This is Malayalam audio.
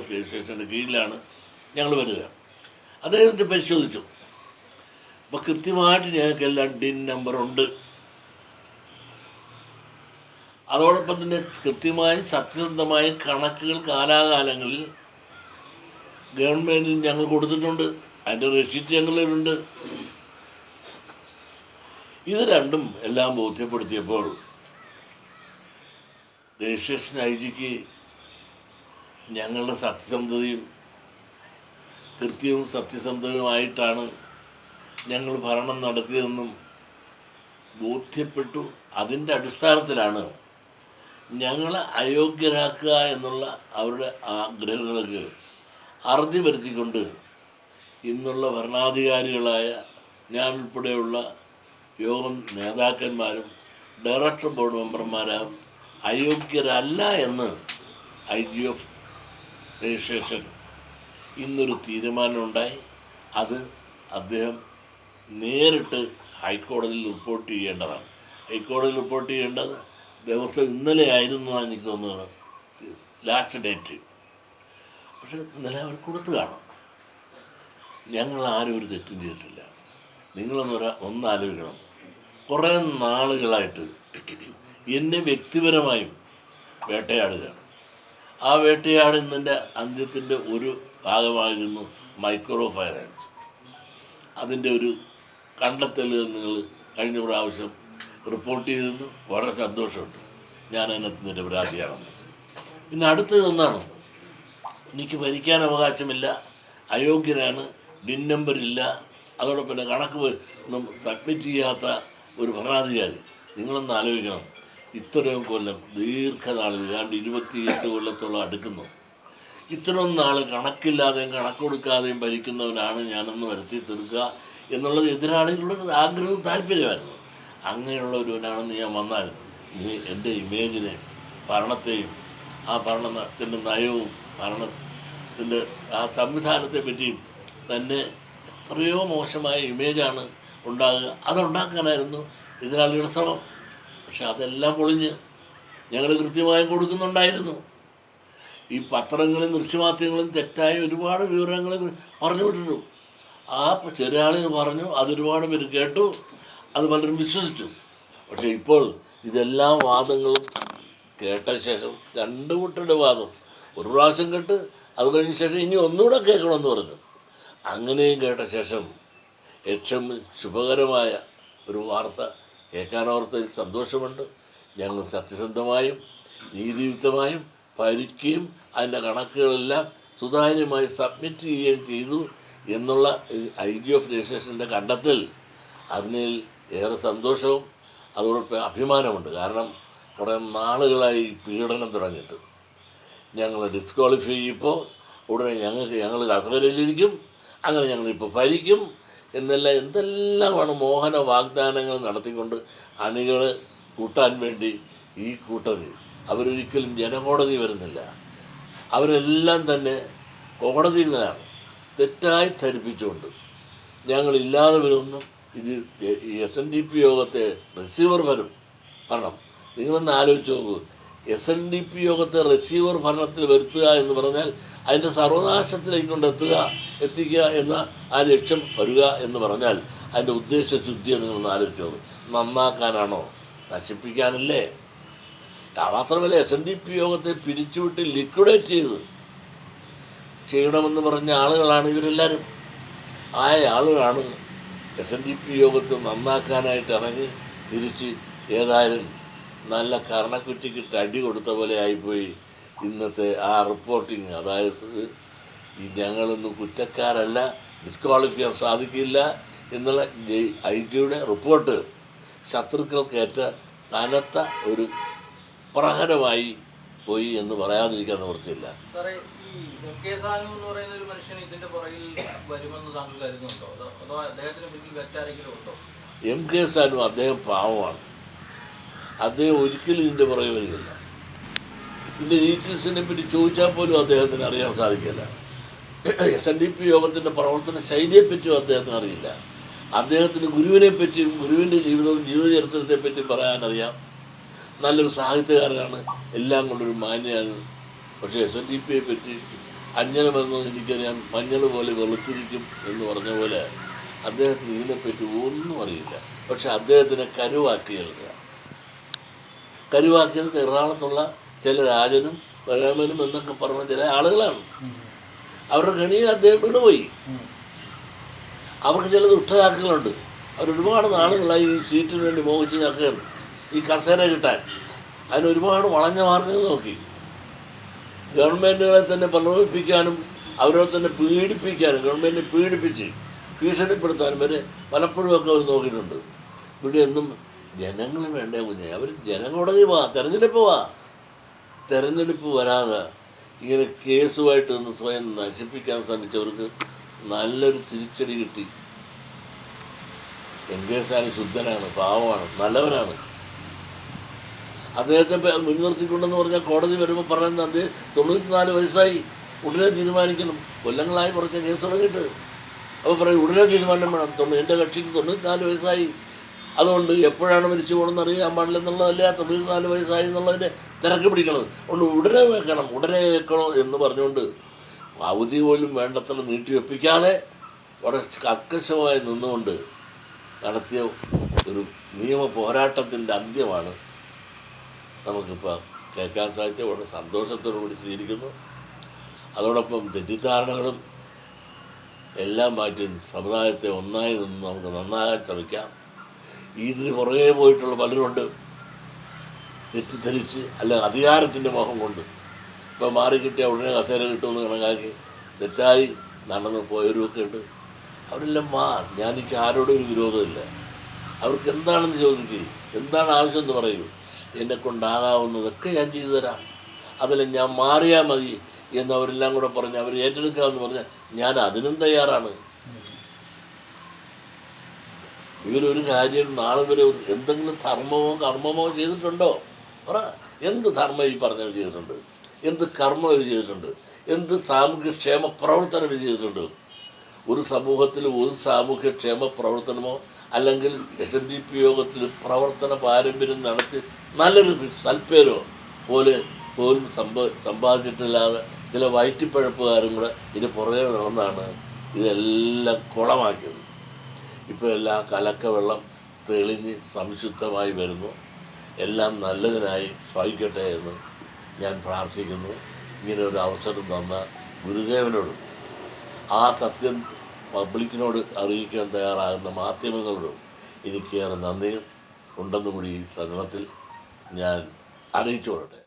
ഓഫ് രജിസ്ട്രേഷന്റെ കീഴിലാണ് ഞങ്ങൾ വരിക. അദ്ദേഹത്തെ പരിശോധിച്ചു. അപ്പോൾ കൃത്യമായിട്ട് ഞങ്ങൾക്ക് എല്ലാം ഡിൻ നമ്പറുണ്ട് അതോടൊപ്പം തന്നെ കൃത്യമായും സത്യസന്ധമായും കണക്കുകൾ കാലാകാലങ്ങളിൽ ഗവൺമെന്റിന് ഞങ്ങൾ കൊടുത്തിട്ടുണ്ട്. അതിന്റെ റെസിപ്റ്റ് ഞങ്ങളിലുണ്ട് ഇത് രണ്ടും എല്ലാം ബോധ്യപ്പെടുത്തിയപ്പോൾ രജിസ്ട്രേഷൻ ഐ ജിക്ക് ഞങ്ങളുടെ സത്യസന്ധതയും കൃത്യവും സത്യസന്ധവുമായിട്ടാണ് ഞങ്ങൾ ഭരണം നടത്തിയതെന്നും ബോധ്യപ്പെട്ടു. അതിന്റെ അടിസ്ഥാനത്തിലാണ് ഞങ്ങളെ അയോഗ്യരാക്കുക എന്നുള്ള അവരുടെ ആഗ്രഹങ്ങൾക്ക് അറുതി വരുത്തിക്കൊണ്ട് ഇന്നുള്ള ഭരണാധികാരികളായ ഞാൻ ഉൾപ്പെടെയുള്ള യോഗം നേതാക്കന്മാരും ഡയറക്ടർ ബോർഡ് മെമ്പർമാരും അയോഗ്യരല്ല എന്ന് ഐ ജി എഫ് രജിസ്ട്രേഷൻ. ഇന്നൊരു തീരുമാനമുണ്ടായി. അത് അദ്ദേഹം നേരിട്ട് ഹൈക്കോടതിയിൽ റിപ്പോർട്ട് ചെയ്യേണ്ടതാണ്. ഹൈക്കോടതിയിൽ റിപ്പോർട്ട് ചെയ്യേണ്ടത് ദിവസം ഇന്നലെ ആയിരുന്നു എനിക്ക് തോന്നുന്നത്. Last date. പക്ഷെ ഇന്നലെ അവർ കൊടുത്തു കാണും. ഞങ്ങൾ ആരും ഒരു തെറ്റും ചെയ്തിട്ടില്ല. നിങ്ങളൊന്ന് ഒരാ ഒന്ന് ആലോചിക്കണം കുറേ നാളുകളായിട്ട് എന്നെ വ്യക്തിപരമായും വേട്ടയാടുകയാണ്. ആ വേട്ടയാടുന്നതിന്റെ അന്ത്യത്തിന്റെ ഒരു ഭാഗമായിരുന്നു മൈക്രോ ഫൈനാൻസ്. അതിന്റെ ഒരു കണ്ടെത്തലുകൾ നിങ്ങൾ കഴിഞ്ഞ പ്രാവശ്യം റിപ്പോർട്ട് ചെയ്തിരുന്നു. വളരെ സന്തോഷമുണ്ട്. ഞാൻ അതിനകത്ത് പരാതിയാണെന്ന് പിന്നെ അടുത്തത് ഒന്നാണ്. എനിക്ക് ഭരിക്കാൻ അവകാശമില്ല. അയോഗ്യനാണ് ഡിൻ നമ്പർ ഇല്ല. അതോടൊപ്പം കണക്ക് സബ്മിറ്റ് ചെയ്യാത്ത ഒരു ഭരണാധികാരി. നിങ്ങളൊന്ന് ആലോചിക്കണം. ഇത്രയും കൊല്ലം ദീർഘനാളിൽ ഏതാണ്ട് ഇരുപത്തിയെട്ട് കൊല്ലത്തോളം അടുക്കുന്നു. ഇത്രയും നാൾ കണക്കില്ലാതെയും കണക്കൊടുക്കാതെയും ഭരിക്കുന്നവനാണ് ഞാനെന്ന് വരുത്തി തീർക്കുക എന്നുള്ളത് എതിരാളികളുടെ ഒരു ആഗ്രഹവും താല്പര്യമായിരുന്നു. അങ്ങനെയുള്ള ഒരുവനാണെന്ന് ഞാൻ വന്നാൽ നീ എന്റെ ഇമേജിനെ ഭരണത്തെയും ആ ഭരണത്തിന്റെ നയവും ഭരണത്തിന്റെ ആ സംവിധാനത്തെ പറ്റിയും തന്നെ എത്രയോ മോശമായ ഇമേജാണ് ഉണ്ടാകുക. അതുണ്ടാക്കാനായിരുന്നു എതിരാളികളുടെ ശ്രമം. പക്ഷെ അതെല്ലാം പൊളിഞ്ഞ് ഞങ്ങൾ കൃത്യമായും കൊടുക്കുന്നുണ്ടായിരുന്നു. ഈ പത്രങ്ങളും ദൃശ്യമാധ്യമങ്ങളും തെറ്റായ ഒരുപാട് വിവരങ്ങൾ പറഞ്ഞു വിട്ടിട്ടു. ആ ചെറിയ പറഞ്ഞു അതൊരുപാട് പേര് കേട്ടു അത് പലരും വിശ്വസിച്ചു. പക്ഷേ ഇപ്പോൾ ഇതെല്ലാം വാദങ്ങളും കേട്ട ശേഷം രണ്ട് കുട്ടിയുടെ വാദം. ഒരു പ്രാവശ്യം കേട്ട് അത് കഴിഞ്ഞ ശേഷം ഇനി ഒന്നുകൂടെ കേൾക്കണമെന്ന് പറഞ്ഞു. അങ്ങനെയും കേട്ട ശേഷം ഏറ്റവും ശുഭകരമായ ഒരു വാർത്ത കേൾക്കാനോർത്തതിൽ സന്തോഷമുണ്ട്. ഞങ്ങൾ സത്യസന്ധമായും നീതിയുക്തമായും ഭരിക്കുകയും അതിന്റെ കണക്കുകളെല്ലാം സുതാര്യമായി സബ്മിറ്റ് ചെയ്യുകയും ചെയ്തു എന്നുള്ള ഐ ജി ഓഫ് രജിസ്ട്രേഷന്റെ കണ്ടെത്തൽ അതിനിൽ ഏറെ സന്തോഷവും അതോടൊപ്പം അഭിമാനമുണ്ട്. കാരണം കുറേ നാളുകളായി പീഡനം തുടങ്ങിയിട്ട്. ഞങ്ങൾ ഡിസ്ക്വാളിഫൈ ചെയ്യുമ്പോൾ ഉടനെ ഞങ്ങൾക്ക് ഞങ്ങൾ കസവരയിലിരിക്കും അങ്ങനെ ഞങ്ങളിപ്പോൾ ഭരിക്കും. എന്നെല്ലാം എന്തെല്ലാമാണ് മോഹന വാഗ്ദാനങ്ങൾ നടത്തിക്കൊണ്ട് അണികൾ കൂട്ടാൻ വേണ്ടി ഈ കൂട്ടർ അവരൊരിക്കലും ജനകോടതി വരുന്നില്ല. അവരെല്ലാം തന്നെ കോടതികളാണ് തെറ്റായി ധരിപ്പിച്ചുകൊണ്ട്. ഞങ്ങളില്ലാതെ വരുമെന്നും ഇത് എസ് എൻ ഡി പി യോഗത്തെ റിസീവർ വരും ഭരണം നിങ്ങളൊന്ന് ആലോചിച്ച് നോക്കൂ. എസ് എൻ ഡി പി യോഗത്തെ റിസീവർ ഭരണത്തിൽ വരുത്തുക എന്ന് പറഞ്ഞാൽ അതിന്റെ സർവനാശത്തിലേക്ക് കൊണ്ടെത്തുക എത്തിക്കുക എന്ന ആ ലക്ഷ്യം വരിക എന്ന് പറഞ്ഞാൽ അതിന്റെ ഉദ്ദേശശുദ്ധിയെ നിങ്ങളൊന്ന് ആലോചിച്ച് നോക്കൂ നന്നാക്കാനാണോ? നശിപ്പിക്കാനല്ലേ? മാത്രമല്ല എസ് എൻ ഡി പി യോഗത്തെ പിരിച്ചുവിട്ട് ലിക്വിഡേറ്റ് ചെയ്ത് ചെയ്യണമെന്ന് പറഞ്ഞ ആളുകളാണ് ഇവരെല്ലാവരും ആ ആളുകളാണ് എസ് എൻ ഡി പി യോഗത്തെ നന്നാക്കാനായിട്ട് ഇറങ്ങി തിരിച്ച് ഏതായാലും നല്ല കർണക്കുറ്റിക്കിട്ട് അടി കൊടുത്ത പോലെ ആയിപ്പോയി. ഇന്നത്തെ ആ റിപ്പോർട്ടിങ് അതായത് ഈ ഞങ്ങളൊന്നും കുറ്റക്കാരല്ല ഡിസ്ക്വാളിഫൈ ചെയ്യാൻ സാധിക്കില്ല എന്നുള്ള ഐ ജിയുടെ റിപ്പോർട്ട് ശത്രുക്കൾക്കേറ്റ കനത്ത ഒരു പ്രഹരമായി പോയി എന്ന് പറയാതിരിക്കാൻ നിവൃത്തിയില്ല. എം കെ സാനു അദ്ദേഹം പാവമാണ്. അദ്ദേഹം ഒരിക്കലും ഇതിന്റെ പുറകെ വരികയില്ല. ഇതിന്റെ ഡീറ്റെയിൽസിനെ പറ്റി ചോദിച്ചാൽ പോലും അദ്ദേഹത്തിന് അറിയാൻ സാധിക്കില്ല. എസ് എൻ ഡി പി യോഗത്തിന്റെ പ്രവർത്തന ശൈലിയെപ്പറ്റിയും അദ്ദേഹത്തിന് അറിയില്ല. അദ്ദേഹത്തിന് ഗുരുവിനെ പറ്റിയും ഗുരുവിന്റെ ജീവിതവും ജീവചരിത്രത്തെ പറ്റിയും പറയാനറിയാം നല്ലൊരു സാഹിത്യകാരനാണ്. എല്ലാം കൊണ്ടൊരു മാന്യനാണ്. പക്ഷേ എസ് എൻ ഡി പിയെ പറ്റി അഞ്ഞനമെന്ന് എനിക്കറിയാം. മഞ്ഞൾ പോലെ വെളുത്തിരിക്കും എന്ന് പറഞ്ഞ പോലെ അദ്ദേഹത്തിന് ഇതിനെപ്പറ്റി ഒന്നും അറിയില്ല. പക്ഷെ അദ്ദേഹത്തിനെ കരുവാക്കിയല്ല കരുവാക്കിയത് എറണാകുളത്തുള്ള ചില രാജനും ബലരാമനും എന്നൊക്കെ പറഞ്ഞ ചില ആളുകളാണ്. അവരുടെ ഗണിയിൽ അദ്ദേഹം വീണുപോയി. അവർക്ക് ചില ദുഷ്ടചാക്കുകളുണ്ട് അവരൊരുപാട് നാളുകളായി ഈ സീറ്റിന് വേണ്ടി മോഹിച്ച് ചാക്കുകയാണ്. ഈ കസേര കിട്ടാൻ. അതിന് ഒരുപാട് വളഞ്ഞ മാർഗങ്ങൾ നോക്കി. ഗവൺമെന്റുകളെ തന്നെ പ്രലോഭിപ്പിക്കാനും അവരെ തന്നെ പീഡിപ്പിക്കാനും ഗവൺമെന്റിനെ പീഡിപ്പിച്ച് ഭീഷണിപ്പെടുത്താനും വരെ പലപ്പോഴും ഒക്കെ അവർ നോക്കിയിട്ടുണ്ട്. ഇവിടെ എന്നും ജനങ്ങൾ വേണ്ടേ കുഞ്ഞെ? അവർ ജനകോടതി പോവാ തെരഞ്ഞെടുപ്പ് പോവാ തെരഞ്ഞെടുപ്പ് വരാതെ ഇങ്ങനെ കേസുമായിട്ട് നിന്ന് സ്വയം നശിപ്പിക്കാൻ ശ്രമിച്ചവർക്ക് നല്ലൊരു തിരിച്ചടി കിട്ടി. എം കെ സ്റ്റാലിൻ ശുദ്ധനാണ് പാവമാണ് നല്ലവനാണ്. അദ്ദേഹത്തെ മുൻനിർത്തിക്കൊണ്ടെന്ന് പറഞ്ഞാൽ കോടതി വരുമ്പോൾ പറയുന്നത് അദ്ദേഹം തൊണ്ണൂറ്റിനാല് വയസ്സായി. ഉടനെ തീരുമാനിക്കണം. കൊല്ലങ്ങളായി കുറച്ച് കേസ് തുടങ്ങിയിട്ട് അപ്പോൾ പറയും ഉടനെ തീരുമാനം വേണം. തൊണ്ണൂ എന്റെ കക്ഷിക്ക് തൊണ്ണൂറ്റിനാല് വയസ്സായി. അതുകൊണ്ട് എപ്പോഴാണ് മരിച്ചു പോകണമെന്ന് അറിയാൻ പാടില്ലെന്നുള്ളതല്ല തൊണ്ണൂറ്റിനാല് വയസ്സായി എന്നുള്ളതിന്റെ തിരക്ക് പിടിക്കണം അതുകൊണ്ട് ഉടനെ വെക്കണം ഉടനെ വെക്കണം എന്ന് പറഞ്ഞുകൊണ്ട് അവധി പോലും വേണ്ടത്ര നീട്ടിവെപ്പിക്കാതെ വളരെ കർക്കശമായി നിന്നുകൊണ്ട് നടത്തിയ ഒരു നിയമ പോരാട്ടത്തിന്റെ അന്ത്യമാണ് നമുക്കിപ്പോൾ കേൾക്കാൻ സാധിച്ച വളരെ സന്തോഷത്തോടു കൂടി സ്വീകരിക്കുന്നു. അതോടൊപ്പം തെറ്റിദ്ധാരണകളും എല്ലാം മാറ്റി സമുദായത്തെ ഒന്നായി നിന്ന് നമുക്ക് നന്നാകാൻ ശ്രമിക്കാം. ഇതിന് പുറകെ പോയിട്ടുള്ള പലരുണ്ട്. തെറ്റിദ്ധരിച്ച് അല്ല അധികാരത്തിന്റെ മോഹം കൊണ്ട്. ഇപ്പോൾ മാറി കിട്ടിയ ഉടനെ കസേര കിട്ടുമെന്ന് കണക്കാക്കി തെറ്റായി നടന്നു പോയവരുമൊക്കെ ഉണ്ട്. അവരെല്ലാം മാ ഞാൻ ആരോടും ഒരു വിരോധമില്ല അവർക്ക് എന്താണെന്ന് ചോദിക്കുക എന്താണ് ആവശ്യം എന്ന് പറയൂ. എന്നെ കൊണ്ടാകാവുന്നതൊക്കെ ഞാൻ ചെയ്തു തരാം. അതിൽ ഞാൻ മാറിയാൽ മതി എന്നവരെല്ലാം കൂടെ പറഞ്ഞ് അവർ ഏറ്റെടുക്കാമെന്ന് പറഞ്ഞാൽ ഞാൻ അതിനും തയ്യാറാണ്. ഇവരൊരു കാര്യം നാളെ വരെ എന്തെങ്കിലും ധർമ്മമോ കർമ്മമോ ചെയ്തിട്ടുണ്ടോ? പറ എന്ത് ധർമ്മം ഈ പറഞ്ഞവർ ചെയ്തിട്ടുണ്ട്? എന്ത് കർമ്മം ഇവർ ചെയ്തിട്ടുണ്ട്? എന്ത് സാമൂഹ്യക്ഷേമ പ്രവർത്തനം ഇവർ ചെയ്തിട്ടുണ്ട്? ഒരു സമൂഹത്തിൽ ഒരു സാമൂഹ്യക്ഷേമ പ്രവർത്തനമോ അല്ലെങ്കിൽ എസ് എൻ ഡി പി യോഗത്തിൽ പ്രവർത്തന പാരമ്പര്യം നടത്തി നല്ലൊരു സൽപ്പേരോ പോലെ പോലും സമ്പ സമ്പാദിച്ചിട്ടില്ലാതെ ചില വയറ്റിപ്പഴപ്പുകാരും കൂടെ ഇതിന് പുറകെ നടന്നാണ് ഇതെല്ലാം കുളമാക്കിയത്. ഇപ്പോൾ എല്ലാ കലക്കവെള്ളം തെളിഞ്ഞ് സംശുദ്ധമായി വരുന്നു. എല്ലാം നല്ലതിനായി ഭവിക്കട്ടെ എന്ന് ഞാൻ പ്രാർത്ഥിക്കുന്നു. ഇങ്ങനെ ഒരു അവസരം തന്ന ഗുരുദേവനോട് ആ സത്യം പബ്ലിക്കിനോട് അറിയിക്കാൻ തയ്യാറാകുന്ന മാധ്യമങ്ങളോടും എനിക്കേറെ നന്ദിയും ഉണ്ടെന്നുകൂടി ഈ സന്ദർഭത്തിൽ ഞാൻ അറിയിച്ചു കൊള്ളട്ടെ